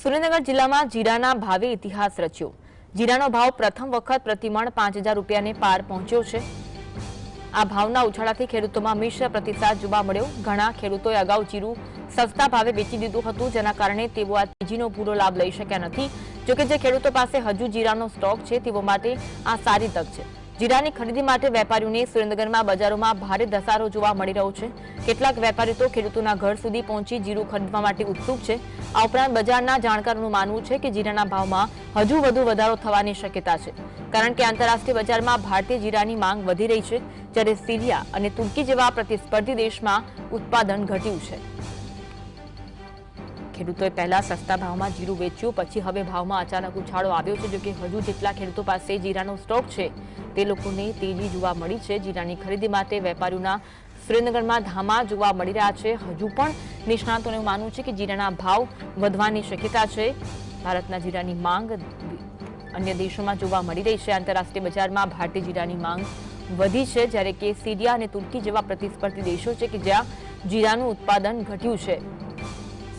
સુરેન્દ્રનગર જિલ્લામાં જીરાના ભાવે ઇતિહાસ રચ્યો. જીરાનો ભાવ પ્રથમ વખત પ્રતિમણ પાંચ હજાર રૂપિયાને પાર પહોંચ્યો છે. આ ભાવના ઉછાળાથી ખેડૂતોમાં મિશ્ર પ્રતિસાદ જોવા મળ્યો. ઘણા ખેડૂતોએ અગાઉ જીરું સસ્તા ભાવે વેચી દીધું હતું, જેના કારણે તેઓ આ તેજીનો પૂરો લાભ લઈ શક્યા નથી. જોકે જે ખેડૂતો પાસે હજુ જીરાનો સ્ટોક છે, તેઓ માટે આ સારી તક છે. જીરાની ખરીદી માટે વેપારીઓને સુરેન્દ્રનગરમાં બજારોમાં ભારે ધસારો જોવા મળી રહ્યો છે. કેટલાક વેપારીઓ તો ખેડૂતોના ઘર સુધી પહોંચી જીરું ખરીદવા માટે ઉત્સુક છે. આ ઉપરાંત બજારના જાણકારોનું માનવું છે કે જીરાના ભાવમાં હજુ વધુ વધારો થવાની શક્યતા છે. કારણ કે આંતરરાષ્ટ્રીય બજારમાં ભારતીય જીરાની માંગ વધી રહી છે, જ્યારે સીરિયા અને તુર્કી જેવા પ્રતિસ્પર્ધી દેશમાં ઉત્પાદન ઘટ્યું છે. ખેડૂતોએ પહેલા સસ્તા ભાવમાં જીરું વેચ્યું, પછી હવે ભાવમાં અચાનક ઉછાળો આવ્યો છે, જોકે હજુ જેટલા ખેડૂતો પાસે જીરાનો સ્ટોક છે, તે લોકોને તેજી જોવા મળી છે. જીરાની ખરીદી માટે વેપારીઓના સુરેન્દ્રનગરમાં ધામા જોવા મળી રહ્યા છે. હજુ પણ નિષ્ણાતોનું માનવું છે કે જીરાના ભાવ વધવાની શક્યતા છે. ભારતના જીરાની માંગ અન્ય દેશોમાં જોવા મળી રહી છે. આંતરરાષ્ટ્રીય બજારમાં ભારતીય જીરાની માંગ વધી છે, જ્યારે કે સીરિયા અને તુર્કી જેવા પ્રતિસ્પર્ધી દેશો છે કે જ્યાં જીરાનું ઉત્પાદન ઘટ્યું છે.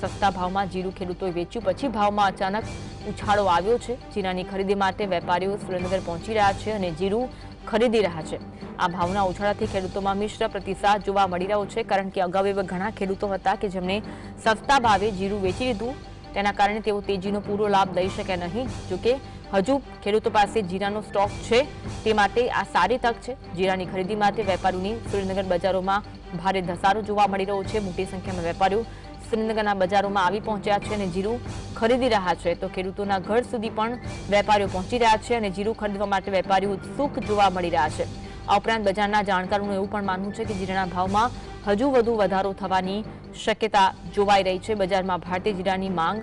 સસ્તા ભાવમાં જીરું ખેડૂતોએ વેચ્યું. પછી ભાવમાં અચાનક ઉછાળો આવ્યો છે. જીરાની ખરીદી માટે વેપારીઓ સુરેન્દ્રનગર પહોંચી રહ્યા છે અને જીરું ખરીદી રહ્યા છે. આ ભાવના ઉછાળાથી ખેડૂતોમાં મિશ્ર પ્રતિસાદ જોવા મળી રહ્યો છે. કારણ કે અગાઉ એવા ઘણા ખેડૂતો હતા કે જેમણે સસ્તા ભાવે જીરું વેચી લીધું. તેના કારણે તેઓ તેજીનો પૂરો લાભ લઈ શકે નહીં. જોકે હજુ ખેડૂતો પાસે જીરાનો સ્ટોક છે તે માટે આ સારી તક છે. જીરાની ખરીદી માટે વેપારીઓની સુરેન્દ્રનગર બજારોમાં ભારે ધસારો જોવા મળી રહ્યો છે. મોટી સંખ્યામાં વેપારીઓ સુરેન્દ્રનગરના બજારોમાં આવી પહોંચ્યા છે અને જીરું ખરીદી રહ્યા છે. તો ખેડૂતોના ઘર સુધી પણ વેપારીઓ પહોંચી રહ્યા છે અને જીરું ખરીદવા માટે વેપારીઓ ઉત્સુક જોવા મળી રહ્યા છે. આ ઉપરાંત બજારના જાણકારોનું એવું પણ માનવું છે કે જીરાના ભાવમાં હજુ વધુ વધારો થવાની શક્યતા જોવાઈ રહી છે. બજારમાં ભારતીય જીરાની માંગ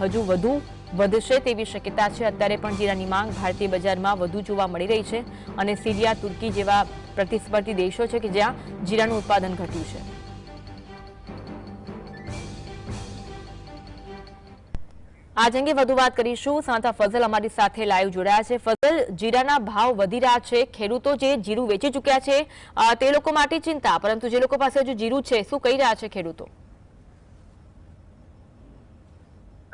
હજુ વધુ વધશે તેવી શક્યતા છે. અત્યારે પણ જીરાની માંગ ભારતીય બજારમાં વધુ જોવા મળી રહી છે અને સીરિયા, તુર્કી જેવા પ્રતિસ્પર્ધી દેશો છે કે જ્યાં જીરાનું ઉત્પાદન ઘટ્યું છે. આજ અંગે વધુ વાત કરીશું. સાંતા ફઝલ અમારી સાથે લાઈવ જોડાયા છે. ફઝલ, જીરાના ભાવ વધી રહ્યા છે. ખેડૂતો જે જીરું વેચી ચૂક્યા છે તે લોકો માટે ચિંતા, પરંતુ જે લોકો પાસે હજુ જીરું છે, શું કહી રહ્યા છે ખેડૂતો?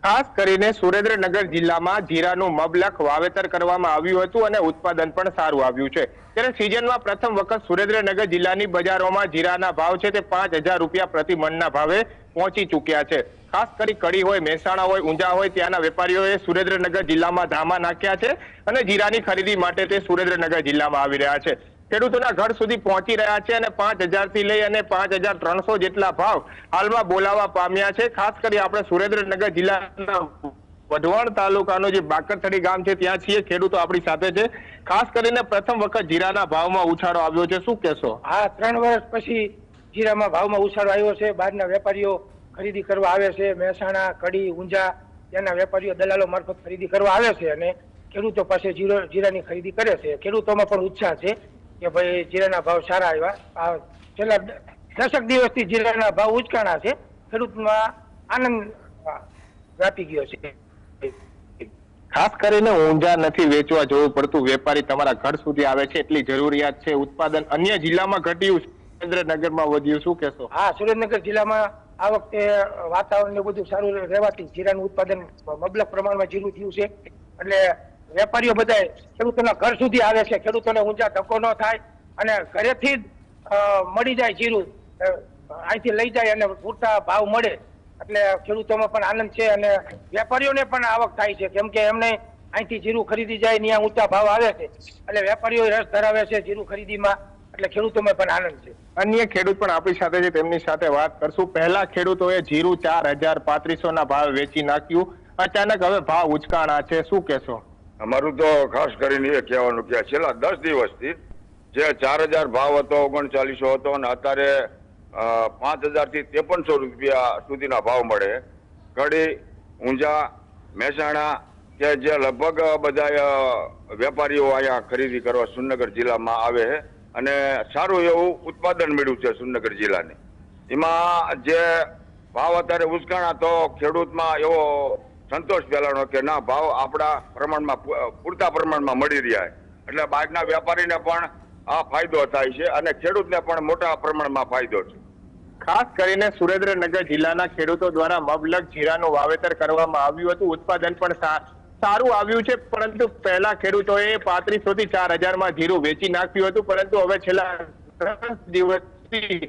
ખાસ કરીને સુરેન્દ્રનગર જિલ્લામાં જીરાનું મબલખ વાવેતર કરવામાં આવ્યું હતું અને ઉત્પાદન પણ સારું આવ્યું છે. ત્યારે સિઝનમાં પ્રથમ વખત સુરેન્દ્રનગર જિલ્લાની બજારોમાં જીરાના ભાવ છે તે પાંચ હજાર રૂપિયા પ્રતિ મણના ભાવે પહોંચી ચૂક્યા છે. ખાસ કરી કડી હોય, મહેસાણા હોય, ઊંઝા હોય, ત્યાંના વેપારીઓએ સુરેન્દ્રનગર જિલ્લામાં ધામા નાખ્યા છે અને જીરાની ખરીદી માટે તે સુરેન્દ્રનગર જિલ્લામાં આવી રહ્યા છે. ખેડૂતોના ઘર સુધી પહોંચી રહ્યા છે અને પાંચ હજારથી લઈ અને પાંચ જેટલા ભાવ હાલમાં બોલાવા પામ્યા છે. ખાસ કરી આપણે સુરેન્દ્રનગર જિલ્લાના વઢવાણ તાલુકાનો જે બાકરથડી ગામ છે, ત્યાં છીએ ખેડૂતો આપણી સાથે છે. ખાસ કરીને પ્રથમ વખત જીરાના ભાવમાં ઉછાળો આવ્યો છે. શું કહેશો? આ ત્રણ વર્ષ પછી જીરામાં ભાવમાં ઉછાળો આવ્યો છે. બહારના વેપારીઓ ખરીદી કરવા આવે છે. મહેસાણા, કડી, ઊંઝા, ત્યાંના વેપારીઓ દલાલો મારફત ખરીદી કરવા આવે છે અને ખેડૂતો પાસે જીરો, જીરાની ખરીદી કરે છે. ખેડૂતોમાં પણ ઉત્સાહ છે. કે ભાઈ જીરાના ભાવ સારા આવ્યા. આ છેલ્લા દશક દિવસથી જીરાના ભાવ ઉચકાણા છે. ખેડૂતમાં આનંદ વ્યાપી ગયો છે. ખાસ કરીને ઊંઝા નથી વેચવા જવું પડતું. વેપારી તમારા ઘર સુધી આવે છે. એટલી જરૂરિયાત છે. ઉત્પાદન અન્ય જિલ્લામાં ઘટ્યું સુરેન્દ્રનગરમાં વધ્યું. શું કહેશો? હા સુરેન્દ્રનગર જિલ્લામાં આ વખતે વાતાવરણ ને બધું સારું રહેવાથી જીરાનું ઉત્પાદન મબલક પ્રમાણમાં જીરું થયું છે. એટલે વેપારીઓ બધા ખેડૂતોના ઘર સુધી આવે છે. ખેડૂતોને ઊંચા ધક્કો ન થાય અને ઘરેથી મળી જાય જીરું. અહીંથી લઈ જાય અને પૂરતા ભાવ મળે. એટલે ખેડૂતોમાં પણ આનંદ છે અને વેપારીઓને પણ આવક થાય છે. કેમ કે એમને અહીંથી જીરું ખરીદી જાય, ત્યાં ઊંચા ભાવ આવે છે. એટલે વેપારીઓ રસ ધરાવે છે જીરું ખરીદીમાં. એટલે ખેડૂતોમાં પણ આનંદ છે. અન્ય ખેડૂત પણ આપણી સાથે છે. તેમની સાથે વાત કરશું. પહેલા ખેડૂતોએ જીરું ચાર હજાર પાંત્રીસો ના ભાવ વેચી નાખ્યું. અચાનક હવે ભાવ ઉચકાણા છે. શું કહેશો? અમારું તો ખાસ કરીને એ કહેવાનું કે છેલ્લા દસ દિવસથી જે ચાર હજાર ભાવ હતો, ઓગણચાલીસો હતો અને અત્યારે પાંચ હજારથી ત્રેપનસો રૂપિયા સુધીના ભાવ મળે. કડી ઊંઝા, મહેસાણા કે જે લગભગ બધા વેપારીઓ અહીંયા ખરીદી કરવા સુરનગર જિલ્લામાં આવે છે અને સારું એવું ઉત્પાદન મળ્યું છે સુરનગર જિલ્લાને. એમાં જે ભાવ અત્યારે ઉચકાણા તો ખેડૂતમાં એવો સંતોષ ફેલાણો કે ના, ભાવ આપણા પ્રમાણમાં પૂરતા પ્રમાણમાં મળી રહ્યા. એટલે બહારના વેપારીને પણ આ ફાયદો થાય છે અને ખેડૂતને પણ મોટા પ્રમાણમાં ફાયદો છે. ખાસ કરીને સુરેન્દ્રનગર જિલ્લાના ખેડૂતો દ્વારા મબલક જીરાનું વાવેતર કરવામાં આવ્યું હતું. ઉત્પાદન પણ સારું આવ્યું છે, પરંતુ પહેલા ખેડૂતોએ પાંત્રીસો થી ચાર હજારમાં જીરું વેચી નાખ્યું હતું. પરંતુ હવે છેલ્લા દિવસથી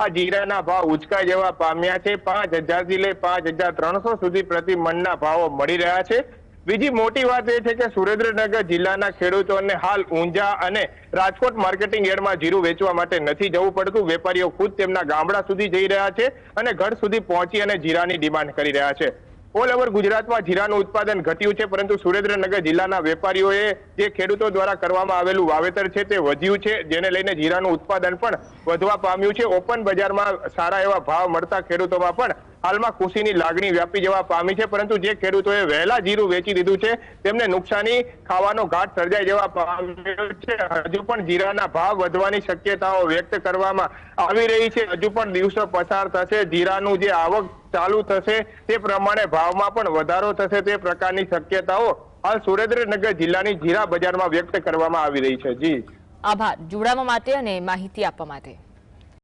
આ જીરાના ભાવ ઉચકા જેવા પામ્યા છે. પાંચ હજારથી લઈ પાંચ હજાર ત્રણસો સુધી પ્રતિ મણના ભાવો મળી રહ્યા છે. બીજી મોટી વાત એ છે કે સુરેન્દ્રનગર જિલ્લાના ખેડૂતોને હાલ ઊંઝા અને રાજકોટ માર્કેટિંગ યાર્ડમાં જીરું વેચવા માટે નથી જવું પડતું. વેપારીઓ ખુદ તેમના ગામડા સુધી જઈ રહ્યા છે અને ઘર સુધી પહોંચી અને જીરાની ડિમાન્ડ કરી રહ્યા છે. ઓલ ઓવર ગુજરાતમાં જીરાનું ઉત્પાદન ઘટ્યું છે, પરંતુ સુરેન્દ્રનગર જિલ્લાના વેપારીઓએ જે ખેડૂતો દ્વારા કરવામાં આવેલું વાવેતર છે તે વધ્યું છે, જેને લઈને જીરાનું ઉત્પાદન પણ વધવા પામ્યું છે. ઓપન બજારમાં સારા એવા ભાવ મળતા ખેડૂતોમાં પણ હાલમાં ખુશીની લાગણી વ્યાપી જવા પામી છે, પરંતુ જે ખેડૂતોએ વહેલા જીરું વેચી દીધું છે, તેમને નુકસાની ખાવાનો ઘાટ સર્જાઈ જવા પામ્યો છે. હજુ પણ જીરાના ભાવ વધવાની શક્યતાઓ વ્યક્ત કરવામાં આવી રહી છે. હજુ પણ દિવસો પસાર થશે. જીરાનું જે આવક ચાલુ થશે તે પ્રમાણે ભાવમાં પણ વધારો થશે તે પ્રકારની શક્યતાઓ હાલ સુરેન્દ્રનગર જિલ્લાની જીરા બજારમાં વ્યક્ત કરવામાં આવી રહી છે. જી. આભાર. જોડાવા માટે અને માહિતી આપવા માટે.